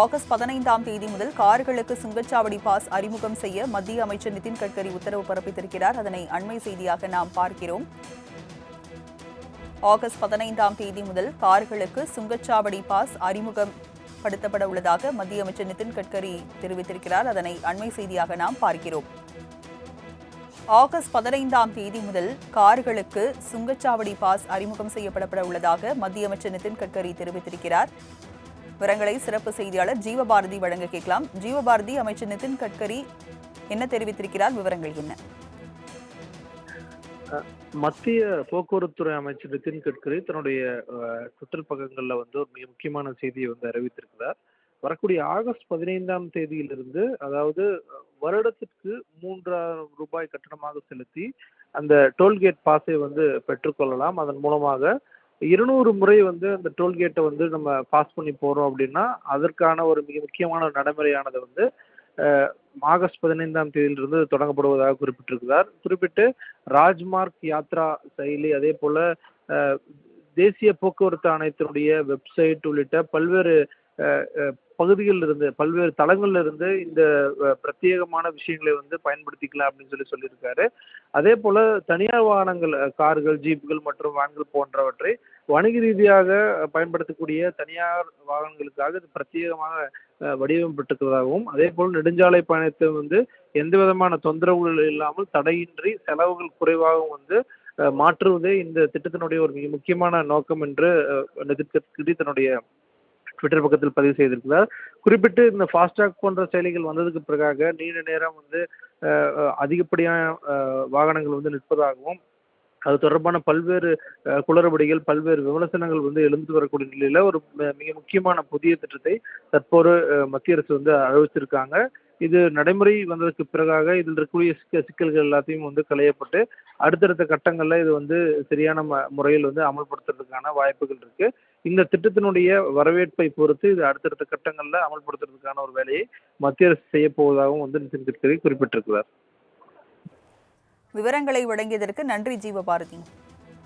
August பதினைந்தாம் தேதி முதல் கார்களுக்கு சுங்கச்சாவடி பாஸ் அறிமுகம் செய்ய மத்திய அமைச்சர் நிதின் கட்கரி உத்தரவு பிறப்பித்திருக்கிறார். அதனை அண்மை செய்தியாக நாம் பார்க்கிறோம். ஆகஸ்ட் பதினைந்தாம் தேதி முதல் கார்களுக்கு சுங்கச்சாவடி பாஸ் அறிமுகம் படுத்தப்பட உள்ளதாக மத்திய அமைச்சர் நிதின் கட்கரி தெரிவித்திருக்கிறார். அதனை அண்மை செய்தியாக நாம் பார்க்கிறோம். ஆகஸ்ட் பதினைந்தாம் தேதி முதல் கார்களுக்கு சுங்கச்சாவடி பாஸ் அறிமுகம் செய்யப்படப்பட உள்ளதாக மத்திய அமைச்சர் நிதின் கட்கரி தெரிவித்திருக்கிறார். விவரங்களை சிறப்பு செய்தியாளர் ஜீவபாரதி வழங்க கேட்கலாம். ஜீவபாரதி அமைச்சர் நிதின் கட்கரி என்ன தெரிவித்திருக்கிறார்? விவரங்கள் என்ன? மத்திய போக்குவரத்துறை அமைச்சர் நிதின் கட்கரி தன்னுடைய ட்விட்டர் பக்கங்களில் வந்து ஒரு மிக முக்கியமான செய்தியை வந்து அறிவித்திருக்கிறார். வரக்கூடிய ஆகஸ்ட் பதினைந்தாம் தேதியிலிருந்து அதாவது வருடத்திற்கு மூன்றாயிரம் ரூபாய் கட்டணமாக செலுத்தி அந்த டோல்கேட் பாஸை வந்து பெற்றுக்கொள்ளலாம். அதன் மூலமாக இருநூறு முறை வந்து அந்த டோல்கேட்டை வந்து நம்ம பாஸ் பண்ணி போகிறோம் அப்படின்னா அதற்கான ஒரு மிக முக்கியமான நடைமுறையானது வந்து ஆகஸ்ட் பதினைந்தாம் தேதியிலிருந்து தொடங்கப்படுவதாக குறிப்பிட்டிருக்கிறார். குறிப்பிட்டு ராஜ்மார்க் யாத்ரா செயலி அதே போல தேசிய போக்குவரத்து ஆணையத்தினுடைய வெப்சைட் உள்ளிட்ட பல்வேறு பகுதிகளில் இருந்து பல்வேறு தளங்களில் இருந்து இந்த பிரத்யேகமான விஷயங்களை வந்து பயன்படுத்திக்கலாம் அப்படின்னு சொல்லி சொல்லியிருக்காரு. அதே போல தனியார் வாகனங்கள் கார்கள் ஜீப்புகள் மற்றும் வேன்கள் போன்றவற்றை வணிக ரீதியாக பயன்படுத்தக்கூடிய தனியார் வாகனங்களுக்காக இது பிரத்யேகமாக வடிவமைப்பட்டிருக்கிறதாகவும் அதே போல் நெடுஞ்சாலை பயணத்தை வந்து எந்த விதமான தொந்தரவுகள் இல்லாமல் தடையின்றி செலவுகள் குறைவாகவும் வந்து மாற்றுவதே இந்த திட்டத்தினுடைய ஒரு மிக முக்கியமான நோக்கம் என்று தன்னுடைய ட்விட்டர் பக்கத்தில் பதிவு செய்திருக்கிறார். குறிப்பிட்டு இந்த ஃபாஸ்டாக் போன்ற செயலிகள் வந்ததுக்கு பிறகாக நீண்ட நேரம் வந்து அதிகப்படியான வாகனங்கள் வந்து நிற்பதாகவும் அது தொடர்பான பல்வேறு குளறுபடிகள் பல்வேறு விமர்சனங்கள் வந்து எழுந்து வரக்கூடிய நிலையில ஒரு மிக முக்கியமான புதிய திட்டத்தை தற்போது மத்திய அரசு வந்து அறிவிச்சிருக்காங்க இது நடைமுறை வந்ததுக்கு பிறகாக இதில் இருக்கக்கூடிய சிக்க சிக்கல்கள் எல்லாத்தையும் வந்து களையப்பட்டு அடுத்தடுத்த கட்டங்களில் இது வந்து சரியான ம முறையில் வந்து அமல்படுத்துறதுக்கான வாய்ப்புகள் இருக்குது இந்த திட்டத்தினுடைய வரவேற்பை பொறுத்து இது அடுத்தடுத்த கட்டங்களில் அமல்படுத்துறதுக்கான ஒரு வேலையை மத்திய அரசு செய்ய போவதாகவும் வந்து நிதின் கட்கரி குறிப்பிட்டிருக்கிறார். விவரங்களை வழங்கியதற்கு நன்றி ஜீவபாரதி.